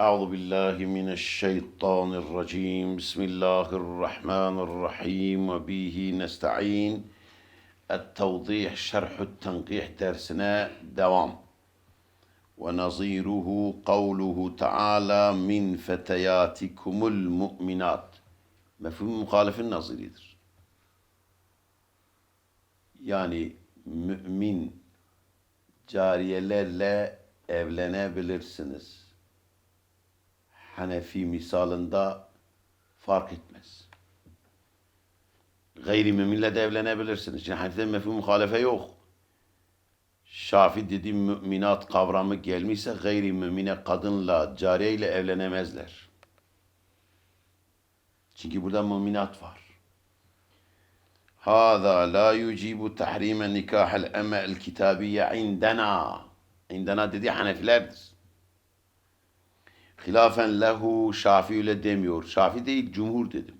أعوذ بالله من الشيطان الرجيم بسم الله الرحمن الرحيم وبه نستعين التوضيح شرح التنقيح dersine devam. ونظيره قوله تعالى من فتياتكم المؤمنات mefhum muhalefin naziridir. Yani mümin cariyelerle evlenebilirsiniz. Hanefi misalında fark etmez. Gayri müminle de evlenebilirsiniz. Şimdi Hanefi'de mefhum muhalefe yok. Şafi dediğim müminat kavramı gelmişse gayri mümine kadınla, cariyeyle evlenemezler. Çünkü burada müminat var. هذا لا يجيب تحريم نكاح الأمة الكتابية عندنا عندنا dediği Hanefilerdir. Hilafen lehu Şafii öyle demiyor. Şafi değil, cumhur dedim.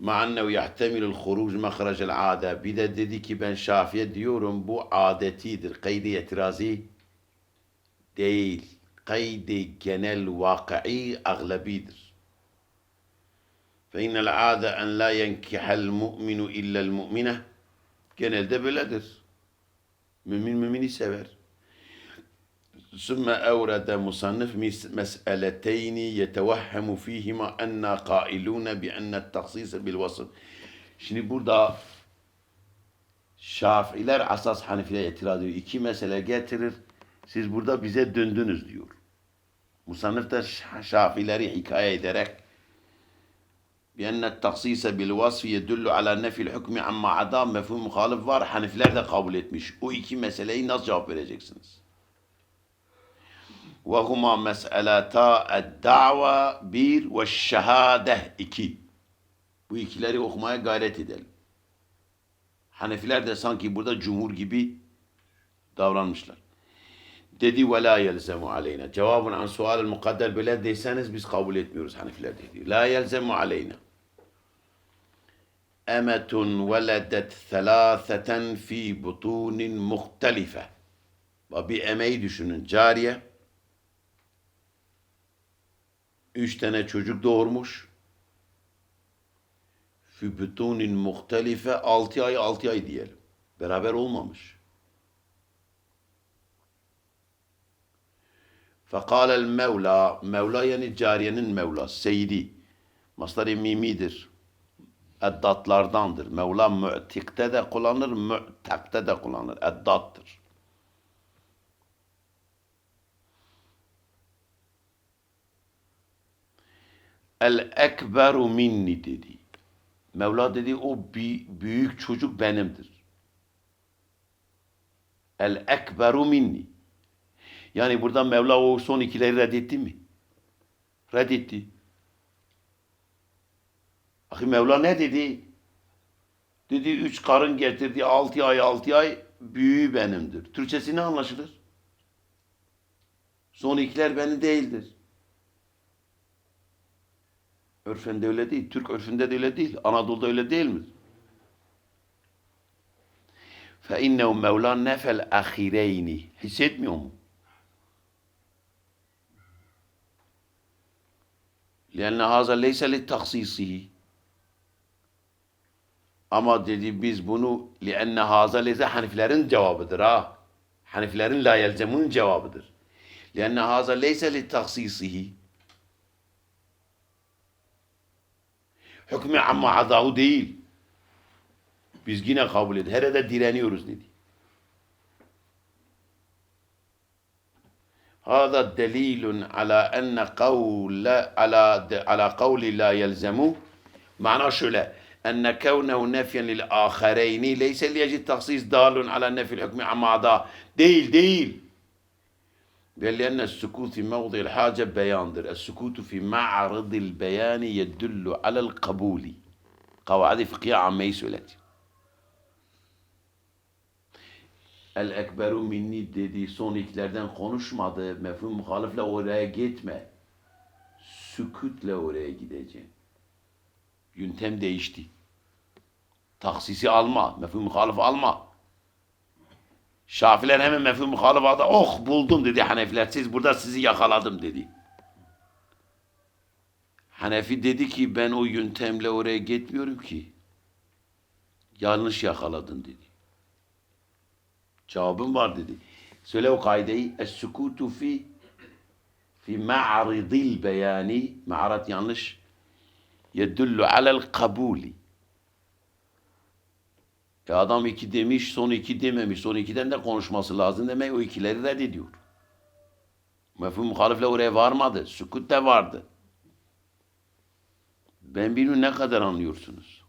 مع أنه يحتمل الخروج مخرج العادة. Bir de dedi ki ben Şafi'ye diyorum bu adetidir. Kaydı itirazi değil. Kaydı genel vakıi aglabidir. فإن العادة أن لا ينكح المؤمن إلا المؤمنة genelde böyledir. Mümin mümini sever. ثم أورد مصنف مسألتين يتوهم فيهما أن قائلون بأن التخصيص بالوصف. Şimdi burada Şafiler asas Hanefiler itiraz ediyor. İki mesele getirir. Siz burada bize döndünüz diyor. Musannif da Şafileri hikaye ederek بأن التخصيص بالوصف يدل على نفي الحكم عما عدا mefhum muhalif var. Hanifiler de kabul etmiş. O iki meseleyi nasıl cevap vereceksiniz? وهما مسألتا الدعوة bir ve şehade iki. Bu ikileri okumaya gayret edelim. Hanefiler de sanki burada cumhur gibi davranmışlar. Dedi ve la yelzemu aleyna. Cevabın an sual mukadder böyle deyseniz biz kabul etmiyoruz Hanefiler dedi. La yelzemu aleyna. Emetun veledet thelâtheten fi butunin muhtelife. Bir emeği düşünün. Cariye. üç tane çocuk doğurmuş. Fübütunin muhtelife altı ay altı ay diyelim. Beraber olmamış. Fekal el Mevla, Mevla yani cariyenin Mevla, Seyidi. Masdar-ı mimidir. Eddatlardandır. Mevla mü'tikte de kullanır, mü'tekte de kullanır. Eddattır. El ekberu minni dedi. Mevla dedi o büyük çocuk benimdir. El ekberu minni. Yani burada Mevla o son ikileri reddetti mi? Reddetti. Ahi Mevla ne dedi? Dedi üç karın getirdi altı ay altı ay büyüğü benimdir. Türkçesi ne anlaşılır? Son ikiler benim değildir. Örfende öyle değil. Türk örfünde de öyle değil. Anadolu'da öyle değil mi? فَاِنَّهُ Mevla nefel ahireyni. Hissetmiyor mu? لأن هذا ليس لتخصيصه ama dedi biz bunu لأن هذا ليس Hanifilerin cevabıdır ha. Hanifilerin la yelzemun cevabıdır. لأن هذا ليس لتخصيصه hükmü amma adahu değil. Biz yine kabul ediyoruz. Her de direniyoruz dedi. هذا دليل على أن قول على على قول لا يلزم معناه şöyle أن كونه نفيا للآخرين ليس ليجي التخصيص دال على نفي الحكم عما عدا değil değil Diyor ki enne sükût fi mevzil hace beyandır. Es sükûtu fi ma'aridil beyani yeddullu alel kabuli. Kavaidi fıkhiye ammeyi söyledi. El ekberu minni dediği son ilklerden konuşmadı. Mefhum muhalifle oraya gitme. Sükütle oraya gideceğim. Yöntem değişti. Taksisi alma. Mefhum muhalif alma. Şafiler hemen mefhum muhalefada oh buldum dedi Hanefiler. Siz burada sizi yakaladım dedi. Hanefi dedi ki ben o yöntemle oraya gitmiyorum ki. Yanlış yakaladın dedi. Cevabım var dedi. Söyle o kaideyi. Es-sukutu fi fi ma'ridil beyani ma'arat yanlış yedullu alel kabuli. Ya adam iki demiş, son iki dememiş. Son ikiden de konuşması lazım demek o ikileri reddediyor. Mefhum muhalifle oraya varmadı. Sükut de vardı. Ben bilmiyorum ne kadar anlıyorsunuz.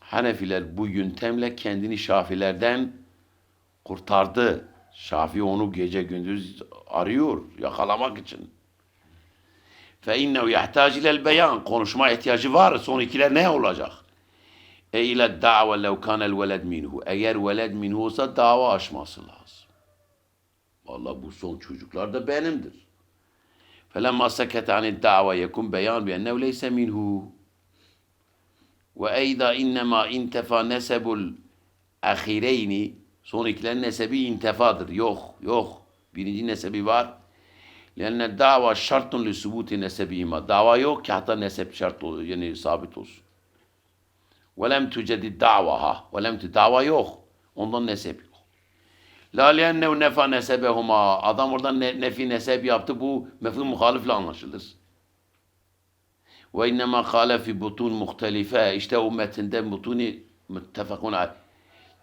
Hanefiler bu yöntemle kendini Şafilerden kurtardı. Şafi onu gece gündüz arıyor yakalamak için. Fe innehu yahtac ilel beyan. Konuşma ihtiyacı var. Son ikiler ne olacak? E ile da've lev kanel veled minhu. Eğer veled minhu olsa dava açması lazım. Vallahi bu son çocuklar da benimdir. Felemma sekete anid da've yekun beyan bi ennev leyse minhu. Ve eyda innema intefa nesebul ahireyni. Son ikilen nesebi intefadır. Yok, yok. Birinci nesebi var. Lenne dava şartun li subuti nesebihima. Dava yok ki hatta nesep şart oluyor. Yani sabit olsun. وَلَمْ تُجَدِ دَعْوَهَا وَلَمْ dava yok. Ondan nesep yok. La liennehu nefa nesebehuma. Adam oradan ne, nefi nesep yaptı. Bu mefhum muhalifle anlaşılır. Ve innema kâle fi butun muhtelife. İşte o metinde butuni müttefakun aleyh.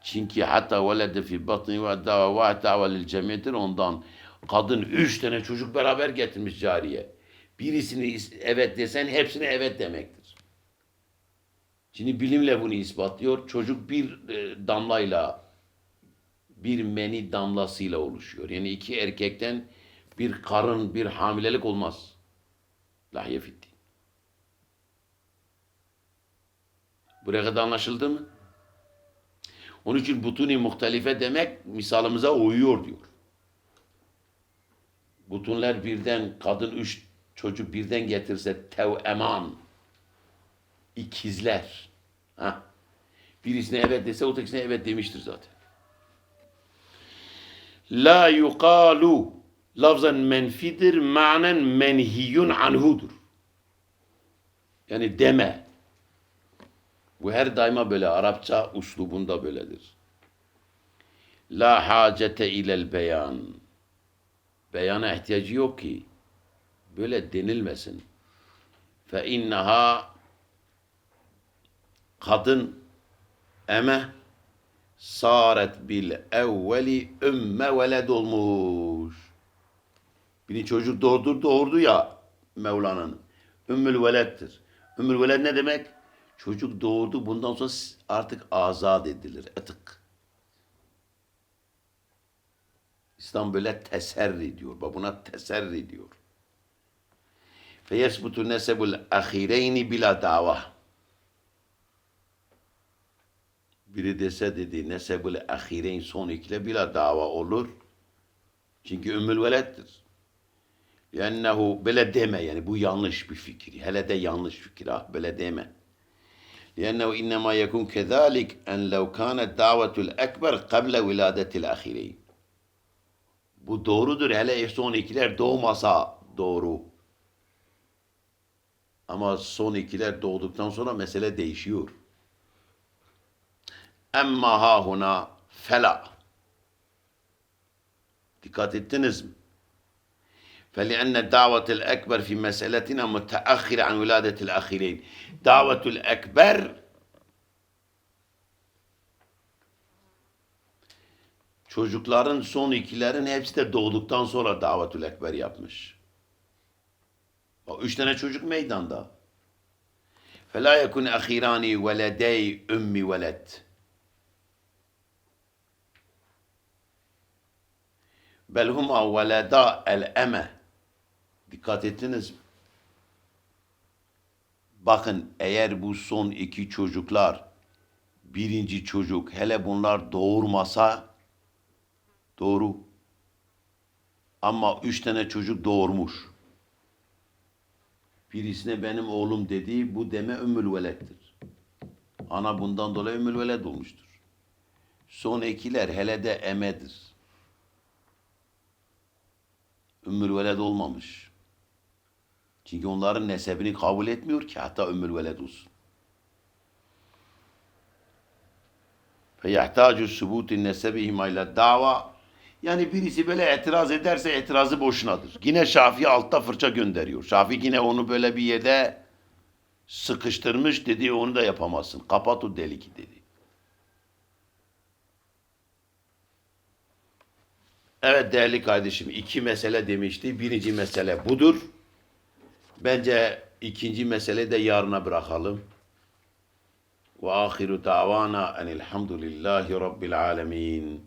Çünkü hatta velede fi batni ve dava ve dava lil cemiyetir ondan. Kadın üç tane çocuk beraber getirmiş cariye. Birisini is- evet desen hepsine evet demektir. Şimdi bilimle bunu ispatlıyor. Çocuk bir e, damlayla bir meni damlasıyla oluşuyor. Yani iki erkekten bir karın, bir hamilelik olmaz. Lahye fitti. Buraya kadar anlaşıldı mı? Onun için butuni muhtelife demek misalımıza uyuyor diyor. Butunlar birden, kadın üç çocuk birden getirse teveman, ikizler. Ha. Birisine evet dese o tekisine evet demiştir zaten. La yuqalu lafzan menfidir, manen menhiyun anhudur. Yani deme. Bu her daima böyle Arapça uslubunda böyledir. La hacete ilel beyan. Beyana ihtiyacı yok ki. Böyle denilmesin. Fe innaha kadın eme saret bil evveli ümme veled olmuş. Biri çocuk doğurdu, doğurdu ya Mevlana'nın. Ümmül veleddir. Ümmül veled ne demek? Çocuk doğurdu bundan sonra artık azat edilir. Etik. İslam böyle teserri diyor. Buna teserri diyor. Feyesbutu nesebul ahireyni bila dava. Biri dese dedi nesebul ahireyn son ikile bila dava olur. Çünkü ümmül velettir. Yennehu böyle deme yani bu yanlış bir fikir. Hele de yanlış fikir ha böyle deme. لأنه إنما يكون كذلك أن لو كانت دعوة الأكبر قبل ولادة الأخيرين Bu doğrudur. Hele son ikiler doğmasa doğru. Ama son ikiler doğduktan sonra mesele değişiyor. Emma ha huna fela. Dikkat ettiniz mi? فلأن الدعوة الأكبر في مسألتنا متأخرة عن ولادة الأخيرين دعوة الأكبر çocukların son ikilerin hepsi de doğduktan sonra davetül ekber yapmış. O üç tane çocuk meydanda. فَلَا يَكُنْ اَخِيرَانِ وَلَدَيْ اُمِّ وَلَدْ Bel huma veleda el eme. Dikkat ettiniz mi? Bakın eğer bu son iki çocuklar birinci çocuk hele bunlar doğurmasa doğru. Ama üç tane çocuk doğurmuş. Birisine benim oğlum dediği bu deme ümmül velettir. Ana bundan dolayı ümmül veled olmuştur. Son ikiler hele de emedir. Ümmül veled olmamış. Çünkü onların nesebini kabul etmiyor ki hatta ümmül veled olsun. فَيَحْتَاجُ سُبُوتِ نَسَبِهِمَا اِلَى dava Yani birisi böyle itiraz ederse itirazı boşunadır. Yine Şafii altta fırça gönderiyor. Şafii yine onu böyle bir yerde sıkıştırmış dedi onu da yapamazsın. Kapat o deliki dedi. Evet değerli kardeşim iki mesele demişti. Birinci mesele budur. Bence ikinci mesele de yarına bırakalım. Ve ahiru davana enilhamdülillahi rabbil alemin.